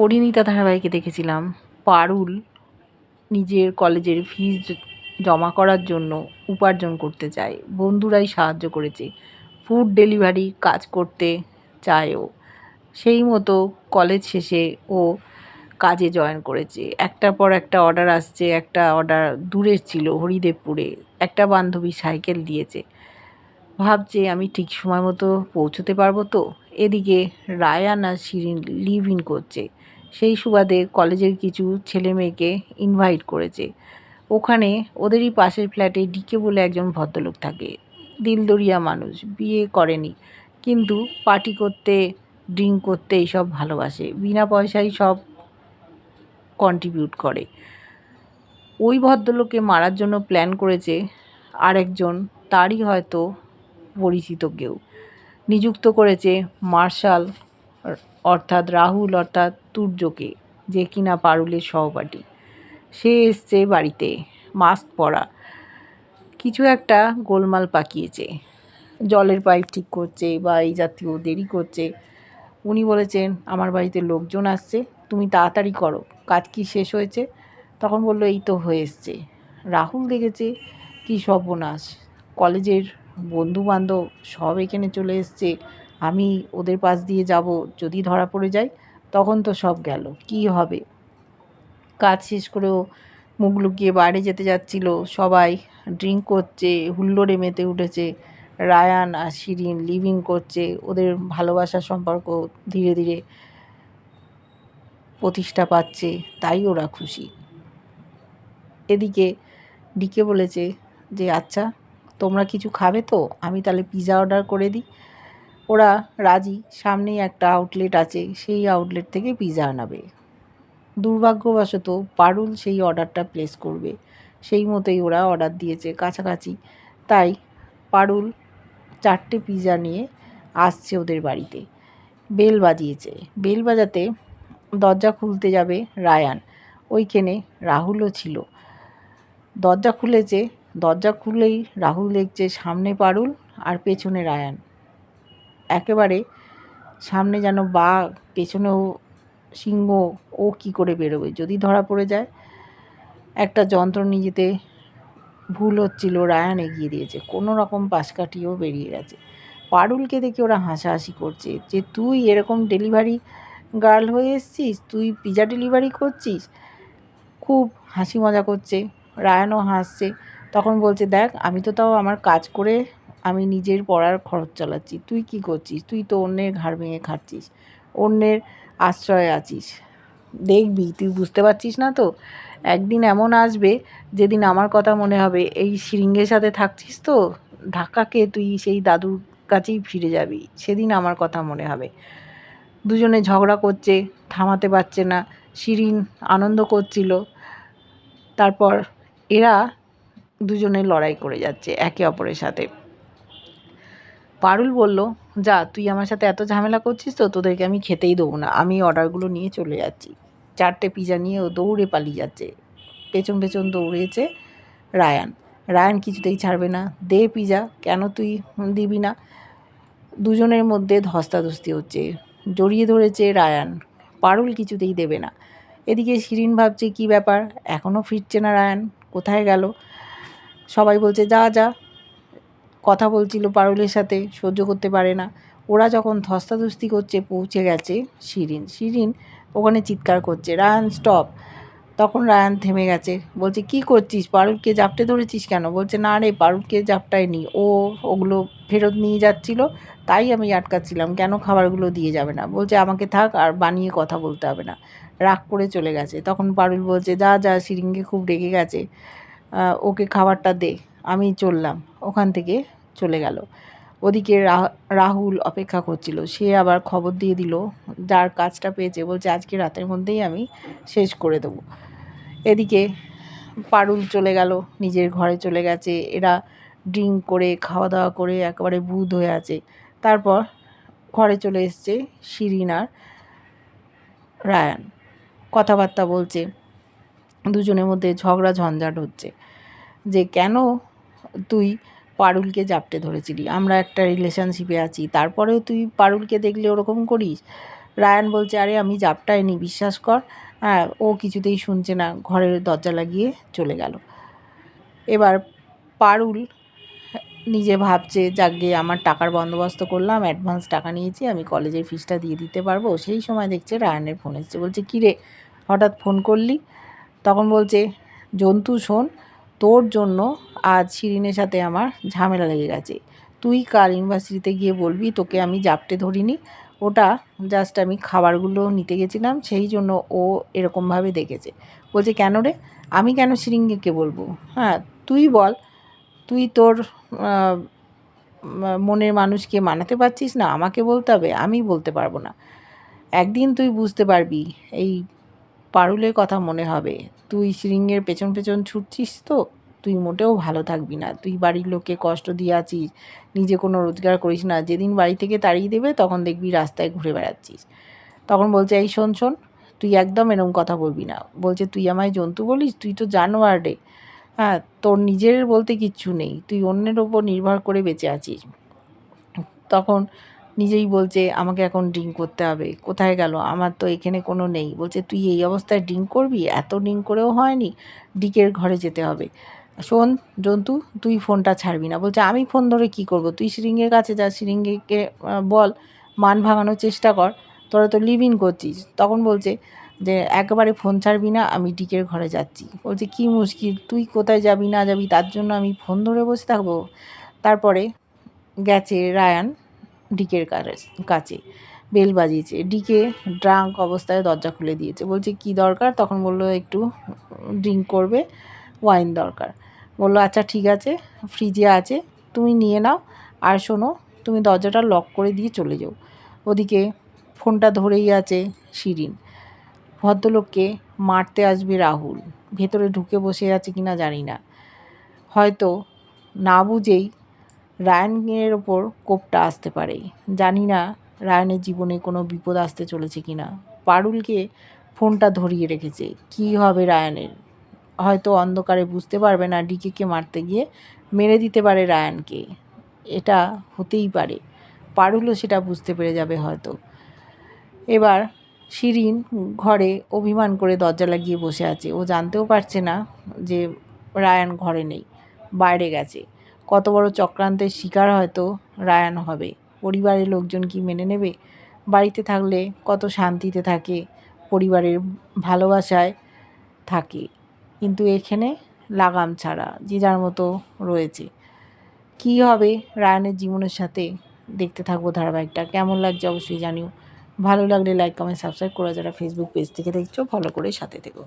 পরিণীতা ধারাবাহিকে দেখেছিলাম। পারুল নিজের কলেজের ফিজ জমা করার জন্য উপার্জন করতে চায়। বন্ধুরাই সাহায্য করেছে। ফুড ডেলিভারি কাজ করতে চায় ও সেই মতো কলেজ শেষে ও কাজে জয়েন করেছে। একটার পর একটা অর্ডার আসছে, একটা অর্ডার দূরে ছিল হরিদেবপুরে। একটা বান্ধবী সাইকেল দিয়েছে। ভাবছে, আমি ঠিক সময় মতো পৌঁছতে পারব তো? এদিকে রায়ান আর শিরিন লিভ ইন করছে। সেই সুবাদে কলেজের কিছু ছেলে মেয়েকে ইনভাইট করেছে। ওখানে ওদেরই পাশের ফ্ল্যাটে ডিকে বলে একজন ভদ্রলোক থাকে। দিলদরিয়া মানুষ, বিয়ে করেনি। কিন্তু পার্টি করতে ড্রিঙ্ক করতে এইসব ভালোবাসে। বিনা পয়সায় সব কন্ট্রিবিউট করে। ওই ভদ্রলোককে মারার জন্য প্ল্যান করেছে আরেকজন, তারই হয়তো পরিচিত কেউ। নিযুক্ত করেছে মার্শাল, অর্থাৎ রাহুল, অর্থাৎ তুর্যকে যে কিনা পারুলের সহপাঠী। সে এসছে বাড়িতে, মাস্ক পরা, কিছু একটা গোলমাল পাকিয়েছে। জলের পাইপ ঠিক করছে বা এই জাতীয় দেরি করছে। উনি বলেছেন, আমার বাড়িতে লোকজন আসছে, তুমি তাড়াতাড়ি করো, কাজ কি শেষ হয়েছে? তখন বলল, এই তো হয়ে এসছে। রাহুল দেখেছে কি সর্বনাশ। কলেজের বন্ধু বান্ধব সব এখানে চলে এসছে। আমি ওদের পাশ দিয়ে যাব, যদি ধরা পড়ে যায় তখন তো সব গেল। কি হবে? কাজ শেষ করেও মুখ লুকিয়ে বাইরে যেতে যাচ্ছিল। সবাই ড্রিঙ্ক করছে, হুল্লোড়ে মেতে উঠেছে। রায়ান আর শিরিন লিভিং করছে। ওদের ভালোবাসার সম্পর্ক ধীরে ধীরে প্রতিষ্ঠা পাচ্ছে, তাই ওরা খুশি। এদিকে ডিকে বলেছে যে আচ্ছা তোমরা কিছু খাবে তো? আমি তাহলে পিৎজা অর্ডার করে দিই। ওরা রাজি। সামনেই একটা আউটলেট আছে, সেই আউটলেট থেকে পিৎজা আনাবে। দুর্ভাগ্যবশত পারুল সেই অর্ডারটা প্লেস করবে। সেই মতোই ওরা অর্ডার দিয়েছে কাছাকাছি। তাই পারুল চারটে পিৎজা নিয়ে আসছে ওদের বাড়িতে। বেল বাজিয়েছে। বেল বাজাতে দরজা খুলতে যাবে রায়ান। ওইখানে রাহুলও ছিল। দরজা খুলেছে। দরজা খুলেই রাহুল দেখছে সামনে পারুল আর পেছনে রায়ান। একেবারে সামনে যেন বাঘ, পেছনেও সিংহ, ও কি করে বেরোবে? যদি ধরা পড়ে যায়, একটা যন্ত্র নিজেতে ভুল হচ্ছিল, রায়ান এগিয়ে দিয়েছে। কোনো রকম পাশ কাটিয়েও বেরিয়ে গেছে। পারুলকে দেখে ওরা হাসাহাসি করছে যে, তুই এরকম ডেলিভারি গার্ল হয়ে এসছিস? তুই পিজা ডেলিভারি করছিস? খুব হাসি মজা করছে। রায়ানও হাসছে। তখন বলছে, দেখ, আমি তো তাও আমার কাজ করে আমি নিজের পড়ার খরচ চালাচ্ছি। তুই কি করছিস? তুই তো অন্যের ঘাড় ভেঙে খাচ্ছিস। অন্যের আশ্রয়ে আছিস। দেখবি, তুই বুঝতে পারছিস না তো? একদিন এমন আসবে, যেদিন আমার কথা মনে হবে, এই শৃঙ্গের সাথে থাকছিস তো? ধাক্কাকে তুই সেই দাদুর কাছেই ফিরে যাবি। সেদিন আমার কথা মনে হবে। দুজনে ঝগড়া করছে, থামাতে পারছে না। শিরিন আনন্দ করছিল। তারপর এরা দুজনে লড়াই করে যাচ্ছে, একে অপরের সাথে। পারুল বলল, যা, তুই আমার সাথে এত ঝামেলা করছিস তো, তোদেরকে আমি খেতেই দেবো না। আমি অর্ডারগুলো নিয়ে চলে যাচ্ছি। চারটে পিজা নিয়ে ও দৌড়ে পালিয়ে যাচ্ছে। পেছন পেছন দৌড়েছে রায়ান। রায়ান কিছুতেই ছাড়বে না। দে পিজা কেন তুই দিবি না? দুজনের মধ্যে ধস্তাধস্তি হচ্ছে। জড়িয়ে ধরেছে রায়ান। পারুল কিছুতেই দেবে না। এদিকে শিরিন ভাবছে, কি ব্যাপার? এখনও ফিরছে না রায়ান। কোথায় গেল? সবাই বলছে, যা যা। কথা বলছিল পারুলের সাথে, সহ্য করতে পারে না। ওরা যখন ধস্তাধস্তি করছে, পৌঁছে গেছে শিরিন। শিরিন ওখানে চিৎকার করছে, রায়ান স্টপ তখন রায়ান থেমে গেছে। বলছে, কি করছিস? পারুলকে জাপটে ধরেছিস কেন? বলছে, না রে, পারুলকে জাপটায়নি ও ওগুলো ফেরত নিয়ে যাচ্ছিল, তাই আমি আটকাচ্ছিলাম। কেন খাবারগুলো দিয়ে যাবে না? বলছে, আমাকে থাক, আর বানিয়ে কথা বলতে হবে না। রাগ করে চলে গেছে। তখন পারুল বলছে, যা যা, শিরিনকে খুব রেগে গেছে। ওকে খাবারটা দে। আমি চললাম। ওখান থেকে চলে গেল। ওদিকে রাহুল অপেক্ষা করছিল। সে আবার খবর দিয়ে দিল, যার কাজটা পেয়েছে। বলছে, আজকে রাতের মধ্যেই আমি শেষ করে দেবো। এদিকে পারুল চলে গেল। নিজের ঘরে চলে গেছে। এরা ড্রিঙ্ক করে খাওয়া দাওয়া করে একেবারে বুধ হয়ে আছে। তারপর ঘরে চলে এসছে শিরিনার রায়ান। কথাবার্তা বলছে দুজনের মধ্যে ঝগড়া ঝঞ্ঝাট হচ্ছে। যে কেন তুই পারুলকে জাপটে ধরেছিলি? আমরা একটা রিলেশনশিপে আছি, তারপরেও তুই পারুলকে দেখলে ওরকম করিস? রায়ান বলছে, আরে, আমি জাপটাই নি বিশ্বাস কর। হ্যাঁ ও কিছুতেই শুনছে না, ঘরের দরজা লাগিয়ে চলে গেল। এবার পারুল নিজে ভাবছে যাকে আমার টাকার বন্দোবস্ত করলাম অ্যাডভান্স টাকা নিয়েছি, আমি কলেজের ফিসটা দিয়ে দিতে পারব। সেই সময় দেখছে রায়ানের ফোন এসছে। বলছে, কী রে, হঠাৎ ফোন করলি? তখন বলছে, জন্তু শোন, তোর জন্য আজ শিরিনের সাথে আমার ঝামেলা লেগে গেছে। তুই কাল ইউনিভার্সিটিতে গিয়ে বলবি, তোকে আমি জাপটে ধরিনি। ওটা জাস্ট আমি খাবারগুলো নিতে গেছিলাম, সেই জন্য ও এরকমভাবে দেখেছে। বলছে, কেন রে? আমি কেন শিরিঙ্গিকে বলব? হ্যাঁ তুই বল, তুই তোর মনের মানুষকে মানাতে পারছিস না? আমাকে বলতে হবে, আমি বলতে পারব না। একদিন তুই বুঝতে পারবি, এই পারুলের কথা মনে হবে। তুই শৃঙ্গের পেছন পেছন ছুটছিস তো? তুই মোটেও ভালো থাকবি না। তুই বাড়ির লোককে কষ্ট দিয়ে আছিস। নিজে কোনো রোজগার করিস না। যেদিন বাড়ি থেকে তাড়িয়ে দেবে, তখন দেখবি রাস্তায় ঘুরে বেড়াচ্ছিস। তখন বলছে, এই শোন শোন, তুই একদম এরকম কথা বলবি না। বলছে, তুই আমায় জন্তু বলিস? তুই তো জানোয়ার রে হ্যাঁ তোর নিজের বলতে কিচ্ছু নেই। তুই অন্যের ওপর নির্ভর করে বেঁচে আছিস। তখন নিজেই বলছে, আমাকে এখন ড্রিঙ্ক করতে হবে। কোথায় গেল? আমার তো এখানে কোনো নেই। বলছে, তুই এই অবস্থায় ড্রিঙ্ক করবি? এত ড্রিঙ্ক করেও হয়নি। ডিকের ঘরে যেতে হবে। শোন জন্তু, তুই ফোনটা ছাড়বি না। বলছে, আমি ফোন ধরে কি করব? তুই সিরিঙ্গের কাছে যা, সিরিঙ্গিকে বল, মান ভাঙানোর চেষ্টা কর। তোরা তো লিভ ইন করছিস। তখন বলছে যে, একেবারে ফোন ছাড়বি না, আমি ডিকের ঘরে যাচ্ছি। বলছে, কি মুশকিল? তুই কোথায় যাবি না যাবি? তার জন্য আমি ফোন ধরে বসে থাকব। তারপরে গেছে রায়ান। ডিকের কাছে বেল বাজিয়েছে। ডিকে ড্রাঙ্ক অবস্থায় দরজা খুলে দিয়েছে। বলছে, কি দরকার? তখন বলল, একটু ড্রিঙ্ক করবে ওয়াইন দরকার। বলল আচ্ছা ঠিক আছে ফ্রিজে আছে, তুমি নিয়ে নাও, আর শোনো, তুমি দরজাটা লক করে দিয়ে চলে যাও। ওদিকে ফোনটা ধরেই আছে শিরিন। ভদ্রলোককে মারতে আসবে রাহুল। ভেতরে ঢুকে বসে আছে কিনা জানি না। হয়তো না বুঝেই রায়ানের ওপর কোপটা আসতে পারে জানি না রায়ানের জীবনে কোনো বিপদ আসতে চলেছে কি না। পারুলকে ফোনটা ধরিয়ে রেখেছে, কি হবে রায়ানের? হয়তো অন্ধকারে বুঝতে পারবে না ডিকেকে মারতে গিয়ে, মেরে দিতে পারে রায়ানকে। এটা হতেই পারে, পারুলও সেটা বুঝতে পেরে যাবে হয়তো। এবার শিরিন ঘরে অভিমান করে দরজা লাগিয়ে বসে আছে। ও জানতেও পারছে না যে রায়ান ঘরে নেই, বাইরে গেছে। কত বড় চক্রান্তের শিকার হয়তো রায়ান হবে। পরিবারের লোকজন কি মেনে নেবে? বাড়িতে থাকলে কত শান্তিতে থাকে, পরিবারের ভালোবাসায় থাকে। কিন্তু এখানে লাগাম ছাড়া, যে যার মতো রয়েছে। কি হবে রায়ানের জীবনের সাথে? দেখতে থাকব ধারাবাহিকটা। কেমন লাগছে অবশ্যই জানিও। ভালো লাগলে লাইক কমেন্ট সাবস্ক্রাইব করে যারা ফেসবুক পেজ থেকে দেখছ ফলো করে সাথে থেকো।